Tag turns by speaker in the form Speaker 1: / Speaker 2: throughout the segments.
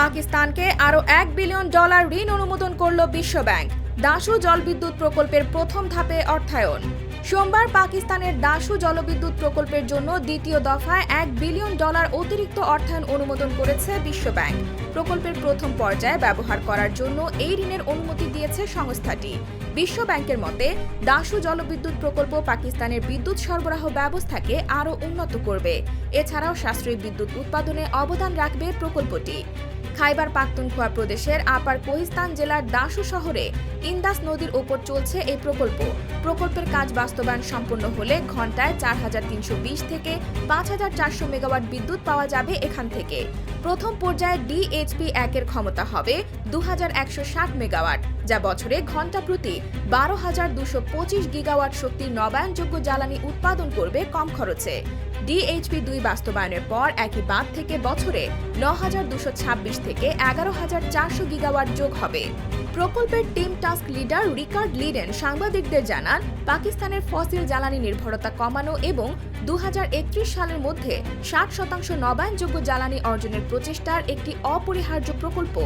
Speaker 1: পাকিস্তানকে আরও এক বিলিয়ন ডলার ঋণ অনুমোদন করল বিশ্বব্যাংক। দাসু জলবিদ্যুৎ প্রকল্পের প্রথম ধাপে অর্থায়ন। সোমবার পাকিস্তানের দাসু জলবিদ্যুৎ প্রকল্পের জন্য দ্বিতীয় দফায় এক বিলিয়ন ডলার অতিরিক্ত অর্থায়ন অনুমোদন করেছে বিশ্বব্যাংক। প্রকল্পের প্রথম পর্যায়ে ব্যবহার করার জন্য এই ঋণের অনুমতি দিয়েছে সংস্থাটি। বিশ্ব ব্যাংকের মতে, দাসু জলবিদ্যুৎ প্রকল্প পাকিস্তানের বিদ্যুৎ সরবরাহ ব্যবস্থাকে আরও উন্নত করবে। এছাড়াও সাশ্রয়ী বিদ্যুৎ উৎপাদনে অবদান রাখবে প্রকল্পটি। খাইবার পাখতুনখোয়া প্রদেশের আপার কোহিস্তান জেলার দাসু শহরে ইন্দাস নদীর ওপর চলছে এই প্রকল্প। প্রকল্পের কাজ বাস্তবায়ন সম্পন্ন হলে ঘন্টায় চার হাজার তিনশো বিশ থেকে পাঁচ হাজার চারশো মেগাওয়াট বিদ্যুৎ পাওয়া যাবে এখান থেকে। প্রথম পর্যায়ে ডিএইচপি একের ক্ষমতা হবে দু হাজার একশো ষাট মেগাওয়াট, যা বছরে ঘণ্টা প্রতি বারো হাজার দুশো পঁচিশ গিগাওয়াট শক্তির নবায়নযোগ্য জ্বালানি উৎপাদন করবে কম খরচে। ডিএইচপি দুই বাস্তবায়নের পর একই বাঁধ থেকে বছরে ন হাজার দুশো ছাব্বিশ থেকে এগারো হাজার চারশো গিগাওয়াট যোগ হবে। প্রকল্পের team task leader Rikard Liden সাংবাদিকদের জানান, পাকিস্তানের ফসিল জ্বালানি নির্ভরতা কমানো এবং দু হাজার একত্রিশ সালের মধ্যে ষাট শতাংশ নবায়নযোগ্য জ্বালানি অর্জনের প্রচেষ্টার একটি অপরিহার্য প্রকল্প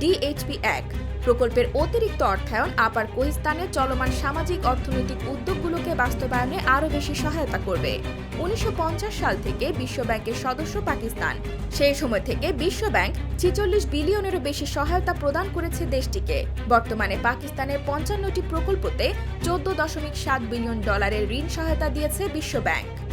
Speaker 1: ডিএইচপি এক। প্রকল্পের অতিরিক্ত অর্থায়ন, আপার কোহিস্তানের চলমান সামাজিক অর্থনৈতিক উদ্যোগগুলোকে বাস্তবায়নে আরও বেশি সহায়তা করবে। উনিশশো পঞ্চাশ সাল থেকে বিশ্বব্যাংকের সদস্য পাকিস্তান। সেই সময় থেকে বিশ্বব্যাংক ছিচল্লিশ বিলিয়নেরও বেশি সহায়তা প্রদান করেছে দেশটিকে। বর্তমানে পাকিস্তানের পঞ্চান্নটি প্রকল্পতে চোদ্দ দশমিক সাত বিলিয়ন ডলারের ঋণ সহায়তা দিয়েছে বিশ্বব্যাংক।